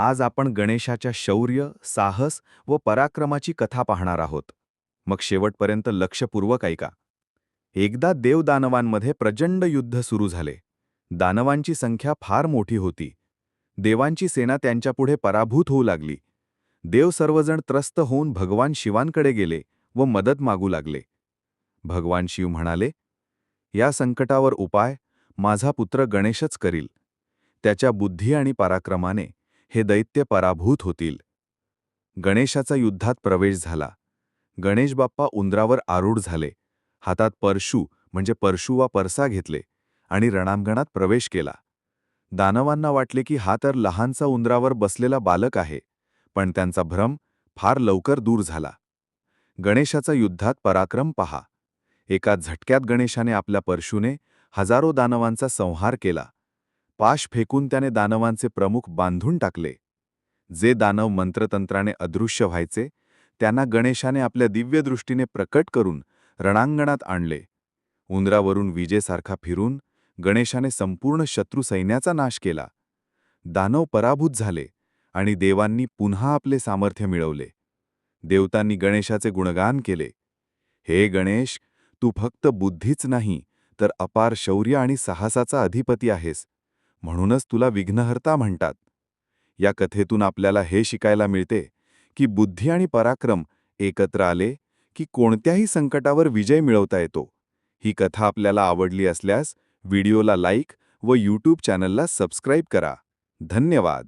आज आपण गणेशाच्या शौर्य साहस व पराक्रमाची कथा पाहणार आहोत. मग शेवटपर्यंत लक्षपूर्वक ऐका. एकदा देवदानवांमध्ये प्रचंड युद्ध सुरू झाले. दानवांची संख्या फार मोठी होती. देवांची सेना त्यांच्यापुढे पराभूत होऊ लागली. देव सर्वजण त्रस्त होऊन भगवान शिवांकडे गेले व मदत मागू लागले. भगवान शिव म्हणाले या संकटावर उपाय माझा पुत्र गणेशच करील. त्याच्या बुद्धी आणि पराक्रमाने हे दैत्य पराभूत होतील. गणेशाचा युद्धात प्रवेश झाला. गणेश बाप्पा उंदरावर आरूढ झाले. हातात परशू म्हणजे परशू वा परसा घेतले आणि रणांगणात प्रवेश केला. दानवांना वाटले की हा तर लहानसा उंदरावर बसलेला बालक आहे पण त्यांचा भ्रम फार लवकर दूर झाला. गणेशाचा युद्धात पराक्रम पहा. एका झटक्यात गणेशाने आपल्या परशूने हजारो दानवांचा संहार केला. पाश फेकून त्याने दानवांचे प्रमुख बांधून टाकले. जे दानव मंत्रतंत्राने अदृश्य व्हायचे त्यांना गणेशाने आपल्या दिव्यदृष्टीने प्रकट करून रणांगणात आणले. उंदरावरून विजेसारखा फिरून गणेशाने संपूर्ण शत्रू सैन्याचा नाश केला. दानव पराभूत झाले आणि देवांनी पुन्हा आपले सामर्थ्य मिळवले. देवतांनी गणेशाचे गुणगान केले. हे गणेश तू फक्त बुद्धीच नाही तर अपार शौर्य आणि साहसाचा अधिपती आहेस. म्हणूनच तुला विघ्नहर्ता म्हणतात. या कथेतून आपल्याला हे शिकायला मिळते की बुद्धी आणि पराक्रम एकत्र आले की कोणत्याही संकटावर विजय मिळवता येतो. ही कथा आपल्याला आवडली असल्यास व्हिडिओला लाईक व यूट्यूब चॅनलला सबस्क्राईब करा. धन्यवाद.